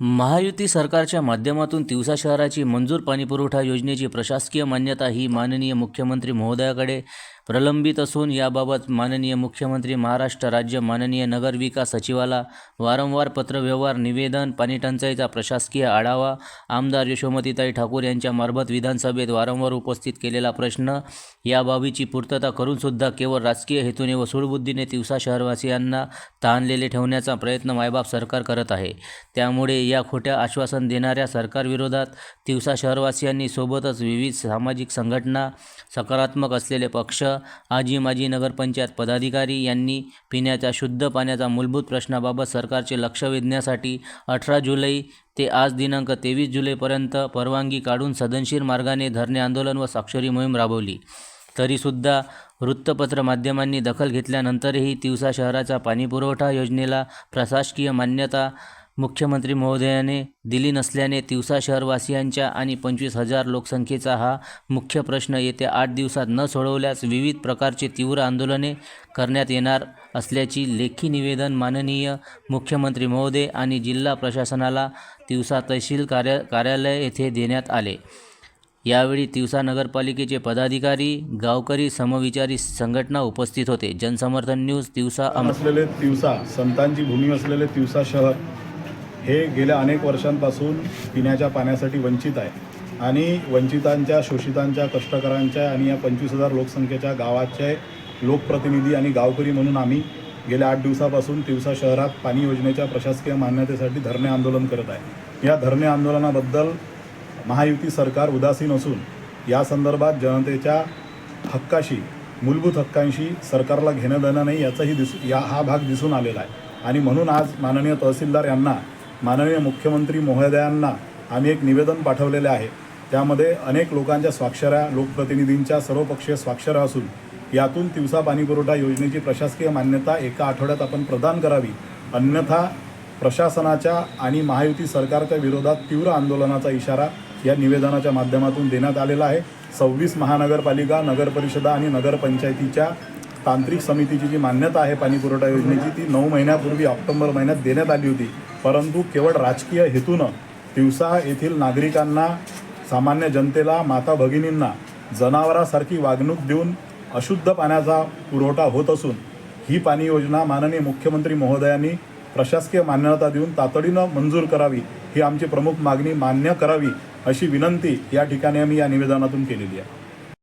महायुती सरकारच्या माध्यमातून तिवसा शहराची मंजूर पाणीपुरवठा योजनेची प्रशासकीय मान्यता ही माननीय मुख्यमंत्री महोदयाकडे प्रलंबित असून याबाबत माननीय मुख्यमंत्री महाराष्ट्र राज्य माननीय नगरविकास सचिवाला वारंवार पत्रव्यवहार निवेदन पाणीटंचाईचा प्रशासकीय आढावा आमदार यशोमतीताई ठाकूर यांच्यामार्फत विधानसभेत वारंवार उपस्थित केलेला प्रश्न या बाबीची पूर्तता करूनसुद्धा केवळ राजकीय हेतूने व सूडबुद्धीने तिवसा शहरवासियांना ताणलेले ठेवण्याचा प्रयत्न मायबाप सरकार करत आहे. त्यामुळे या खोट्या आश्वासन देणाऱ्या सरकारविरोधात तिवसा शहरवासियांनी सोबतच विविध सामाजिक संघटना सकारात्मक असलेले पक्ष आजी माजी नगरपंचायत पदाधिकारी यांनी पिण्याच्या शुद्ध पाण्याचा मूलभूत प्रश्नाबाबत सरकारचे लक्ष वेधण्यासाठी अठरा जुलै ते आज दिनांक तेवीस जुलैपर्यंत परवानगी काढून सदनशीर मार्गाने धरणे आंदोलन व स्वाक्षरी मोहीम राबवली. तरीसुद्धा वृत्तपत्र माध्यमांनी दखल घेतल्यानंतरही तिवसा शहराच्या पाणीपुरवठा योजनेला प्रशासकीय मान्यता मुख्यमंत्री महोदयाने दिली नसल्याने तिवसा शहरवासियांच्या आणि पंचवीस हजार लोकसंख्येचा हा मुख्य प्रश्न येत्या आठ दिवसात न सोडवल्यास विविध प्रकारचे तीव्र आंदोलने करण्यात येणार असल्याची लेखी निवेदन माननीय मुख्यमंत्री महोदय आणि जिल्हा प्रशासनाला तिवसा तहसील कार्य कार्यालय येथे देण्यात आले. यावेळी तिवसा नगरपालिकेचे पदाधिकारी गावकरी समविचारी संघटना उपस्थित होते. जनसमर्थन न्यूज तिवसा असलेले तिवसा संतांची भूमी असलेले तिवसा शहर हे गेल्या अनेक वर्षांपासून पिण्याच्या पाण्यासाठी वंचित आहे. आणि वंचितांच्या शोषितांच्या कष्टकरांच्या आणि या पंचवीस हजार लोकसंख्येच्या गावाचे लोकप्रतिनिधी आणि गावकरी म्हणून आम्ही गेल्या आठ दिवसापासून तिवसा शहरात पाणी योजनेच्या प्रशासकीय मान्यतेसाठी धरणे आंदोलन करत आहे. या धरणे आंदोलनाबद्दल महायुती सरकार उदासीन असून या संदर्भात जनतेच्या हक्काशी मूलभूत हक्कांशी सरकारला घेणं देणं नाही याचाही दिस या हा भाग दिसून आलेला आहे. आणि म्हणून आज माननीय तहसीलदार यांना माननीय मुख्यमंत्री महोदयांना आम्ही एक निवेदन पाठवलेले आहे. त्यामध्ये अनेक लोकांच्या स्वाक्षऱ्या लोकप्रतिनिधींच्या सर्वपक्षीय स्वाक्षऱ्या असून यातून तिवसा पाणीपुरवठा योजनेची प्रशासकीय मान्यता एका आठवड्यात आपण प्रदान करावी. अन्यथा प्रशासनाच्या आणि महायुती सरकारच्या विरोधात तीव्र आंदोलनाचा इशारा या निवेदनाच्या माध्यमातून देण्यात आलेला आहे. सव्वीस महानगरपालिका नगरपरिषदा आणि नगरपंचायतीच्या तांत्रिक समितीची जी मान्यता आहे पाणी पुरवठा योजनेची ती नऊ महिन्यापूर्वी ऑक्टोबर महिन्यात देण्यात आली होती. परंतु केवळ राजकीय हेतूनं दिवसा येथील नागरिकांना सामान्य जनतेला माता भगिनींना जनावरासारखी वागणूक देऊन अशुद्ध पाण्याचा पुरवठा होत असून ही पाणी योजना माननीय मुख्यमंत्री महोदयांनी प्रशासकीय मान्यता देऊन तातडीनं मंजूर करावी ही आमची प्रमुख मागणी मान्य करावी अशी विनंती या ठिकाणी आम्ही या निवेदनातून केलेली आहे.